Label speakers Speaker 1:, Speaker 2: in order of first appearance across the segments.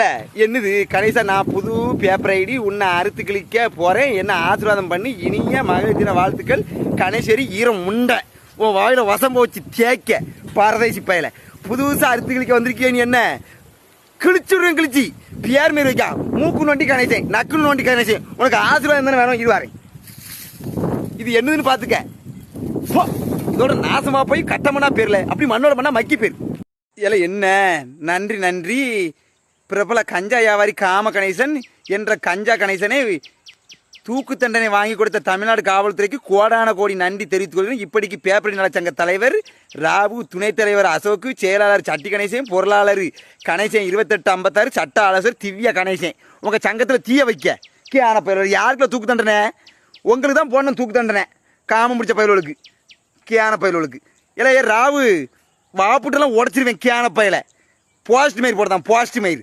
Speaker 1: இல்ல, என்னது? கடைசா நான் புது பேப்பர் ஐடி உன்னை அறுத்து கிழிக்க போறேன். என்ன ஆசீர்வாதம் பண்ணி. இனிய மகளிர் தின வாழ்த்துக்கள். கணேஸ்வரி ஈரம் முண்டை. உன் வாயில வசம் போச்சு தேய்க்க. பாரதேசி பயல. புதுசா அறுத்து கிழிக்க வந்திருக்கிய நீ என்ன? கிழிச்சுடுவேன் கிழிச்சி. பியார் மாரி வைக்கா. மூக்கு நோண்டி கணேசன் நக்கு நோண்டி கணேசன். உனக்கு ஆசீர்வாதம் தானே வேணும்? இது இது என்னதுன்னு பாத்துக்க இதோட நாசமா போய் கட்டமனா பேர்ல. அப்படி மண்ணோட பண்ணா மக்கி பேர். இல்ல என்ன? நன்றி நன்றி. பிரபல கஞ்சா வியாபாரி காம கணேசன் என்ற கஞ்சா கணேசனை தூக்கு தண்டனை வாங்கி கொடுத்த தமிழ்நாடு காவல்துறைக்கு கோடான கோடி நன்றி தெரிவித்துக் கொள்கிறேன். இப்படிக்கு பேப்பர் நலச்சங்க தலைவர் ராபு துணைத் தலைவர் அசோக்கு செயலாளர் சட்டி கணேசன் பொருளாளர் கணேசன் இருபத்தெட்டு ஐம்பத்தாறு சட்ட ஆலோசர் திவ்யா கணேசன். உங்கள் சங்கத்தில் தீய வைக்க. கே ஆன பயிர் யாருக்குள்ள தூக்கு தண்டனை? உங்களுக்கு தான் போடணும் தூக்கு தண்டனை. காமம் பிடிச்ச பயல்களுக்கு கேன பயல்களுக்கு இல்லை ஏ ராவு வாப்புட்டெல்லாம் உடச்சிருவேன் கேன பயல. போஸ்ட் மயிர் போடுதான் போஸ்ட் மயிர்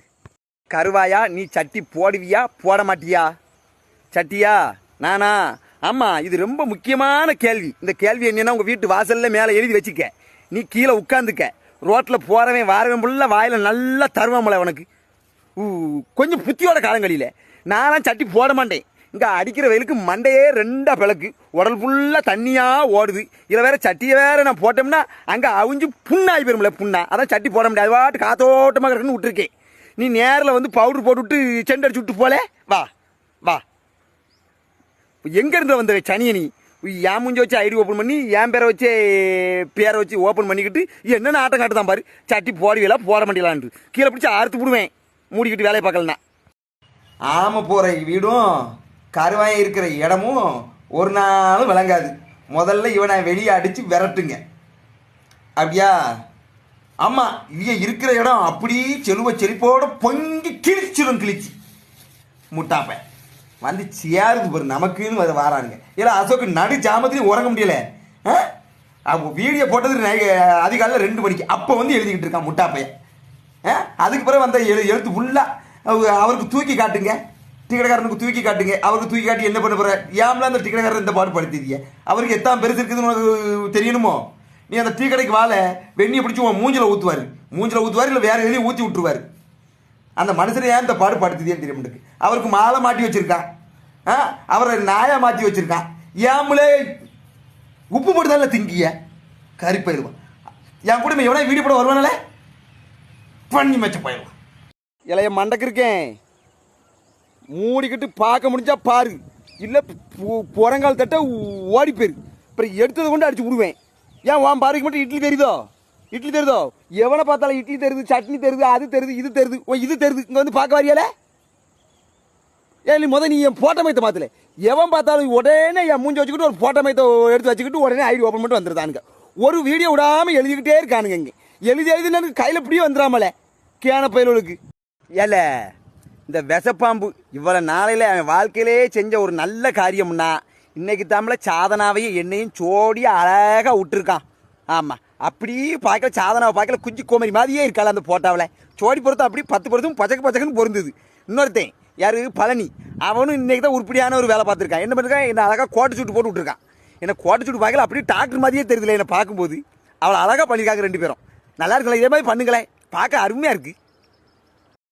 Speaker 1: கருவாயா நீ சட்டி போடுவியா போட மாட்டியா சட்டியா? நானா? ஆமாம் இது ரொம்ப முக்கியமான கேள்வி. இந்த கேள்வி என்னென்னா உங்கள் வீட்டு வாசல்ல மேலே எழுதி வச்சுக்க. நீ கீழே உட்காந்துக்க ரோட்டில் போகிறவன் வாரவன் ஃபுல்லாக வாயில் நல்லா தருவாமல உனக்கு. ஊ, கொஞ்சம் புத்தியோட காலங்களில. நானும் சட்டி போட மாட்டேன். இங்கே அடிக்கிற வயலுக்கு மண்டையே ரெண்டாக பிளக்கு. உடல் ஃபுல்லாக தண்ணியாக ஓடுது. இதில் வேற சட்டியை வேற நான் போட்டோம்னா அங்கே அவிஞ்சு புண்ணாகி போயிருமில்ல புண்ணா. அதான் சட்டி போட முடியாது. அது பாட்டு காத்தோட்டமாக இருக்குன்னு விட்டுருக்கேன். நீ நேரில் வந்து பவுடர் போட்டுவிட்டு செண்டு அடிச்சு விட்டு போல. வா வா. எங்கேருந்து வந்த சனிய நீ என் முஞ்ச வச்சு ஐடி ஓப்பன் பண்ணி என் பேரை வச்சு பேரை வச்சு ஓப்பன் பண்ணிக்கிட்டு என்னென்ன ஆட்டம் காட்டுதான் பாரு. சட்டி போடுவீங்களா போட மாட்டீங்களான்ட்டு கீழே பிடிச்சி அறுத்து விடுவேன். மூடிக்கிட்டு வேலையை பார்க்கலனா ஆமை போகிற வீடும் கருவாயம் இருக்கிற இடமும் ஒரு நாளும் விளங்காது. முதல்ல இவனை வெளியே அடித்து விரட்டுங்க. அப்படியா? ஆமாம் இங்கே இருக்கிற இடம் அப்படியே செலுவ செழிப்போட பொங்கி கிழிச்சிடும் கிழிச்சி. முட்டாப்பை. வந்து சேருது பாரு நமக்குன்னு வர வாரானுங்க. ஏன்னா அசோக்கு நடு ஜாமத்துலையும் உறங்க முடியல. ஆ? வீடியோ போட்டது அதிகாலையில் ரெண்டு மணிக்கு. அப்போ வந்து எழுதிக்கிட்டு இருக்கான் முட்டாப்பையன் ஆ? அதுக்கு பிறகு வந்த எழு எழுத்து ஃபுல்லாக அவருக்கு தூக்கி காட்டுங்க. டிக்கெட்காரனுக்கு தூக்கி காட்டுங்க. அவருக்கு தூக்கி காட்டி என்ன பண்ண போகிற ஏம்ல அந்த டிக்கெட்காரர் இந்த பாடு படுத்திருக்கீங்க அவருக்கு எத்தான் பெருசு இருக்குதுன்னு உனக்கு தெரியணுமோ? நீ அந்த டீ கடைக்கு வாழ வெண்ணியை பிடிச்சி உன் மூஞ்சில் ஊற்றுவார் மூஞ்சில் ஊற்றுவார் இல்லை வேற எதையும் ஊற்றி விட்டுருவார். அந்த மனுஷனை ஏன் இந்த பாடு படுத்துதேன்னு தெரியும் எனக்கு அவருக்கு மாலை மாட்டி வச்சுருக்கான் ஆ? அவரை நாயா மாற்றி வச்சுருக்கான் ஏம்லே உப்பு போட்டு தானே திங்கிய. கறி போயிடுவான் என் கூட எவனா வீடியோ போட வருவானே பண்ணி மச்ச போயிடுவான் இலைய மண்டக்கு இருக்கேன் மூடிக்கிட்டு பார்க்க முடிஞ்சா பாரு. இல்லை புறங்கால் தட்ட ஓடி போயிரு. அப்புறம் எடுத்ததை கொண்டு அடிச்சு விடுவேன். ஏன் உன் பாருக்கு மட்டும் இட்லி தெரியுதோ? இட்லி தெரியுதோ? எவனை பார்த்தாலும் இட்லி தெரியுது சட்னி தெரியுது அது தெரியுது இது தெரியுது ஓ இது தெரியுது. இங்கே வந்து பார்க்க வரியால ஏன் நீ முத நீ என் போட்டோ மைத்த மாத்தல. எவன் பார்த்தாலும் உடனே என் மூஞ்சி வச்சுக்கிட்டு ஒரு போட்டோ மைத்த எடுத்து வச்சுக்கிட்டு உடனே ஐடி ஓப்பன் பண்ணிட்டு வந்துருதானுங்க. ஒரு வீடியோ விடாம எழுதிக்கிட்டே இருக்கானுங்க இங்கே. எழுதி எழுதி எனக்கு கையில் இப்படியே வந்துடாமலே கேன பயலுக்கு ஏல இந்த விஷப்பாம்பு இவ்வளோ நாளையில் என் வாழ்க்கையிலே செஞ்ச ஒரு நல்ல காரியம்னா இன்னைக்கு தமிழ சாதனாவையும் என்னையும் சோடி அழகாக விட்டுருக்கான். ஆமாம் அப்படி பார்க்கல சாதனாவை பார்க்கல குஞ்சு கோமரி மாதிரியே இருக்காள் அந்த போட்டாவில். சோடி பொறுத்து அப்படி பத்து பொறுத்தும் பச்சக்கு பச்சக்குன்னு பொருந்தது. இன்னொருத்தன் யாரு? பழனி. அவனும் இன்றைக்கி தான் உருப்படியான ஒரு வேலை பார்த்துருக்கான். என்ன பண்ணிருக்கான்? என்ன அழகாக கோட்டை சுட்டு போட்டு விட்டுருக்கான். என்னை கோட்டை சுட்டு பார்க்கல அப்படியே டாக்டர் மாதிரியே தெரியல என்னை பார்க்கும்போது. அவளை அழகாக பண்ணியிருக்காங்க ரெண்டு பேரும். நல்லா இருக்கல இதே மாதிரி பண்ணுங்களேன். பார்க்க அருமையாக இருக்குது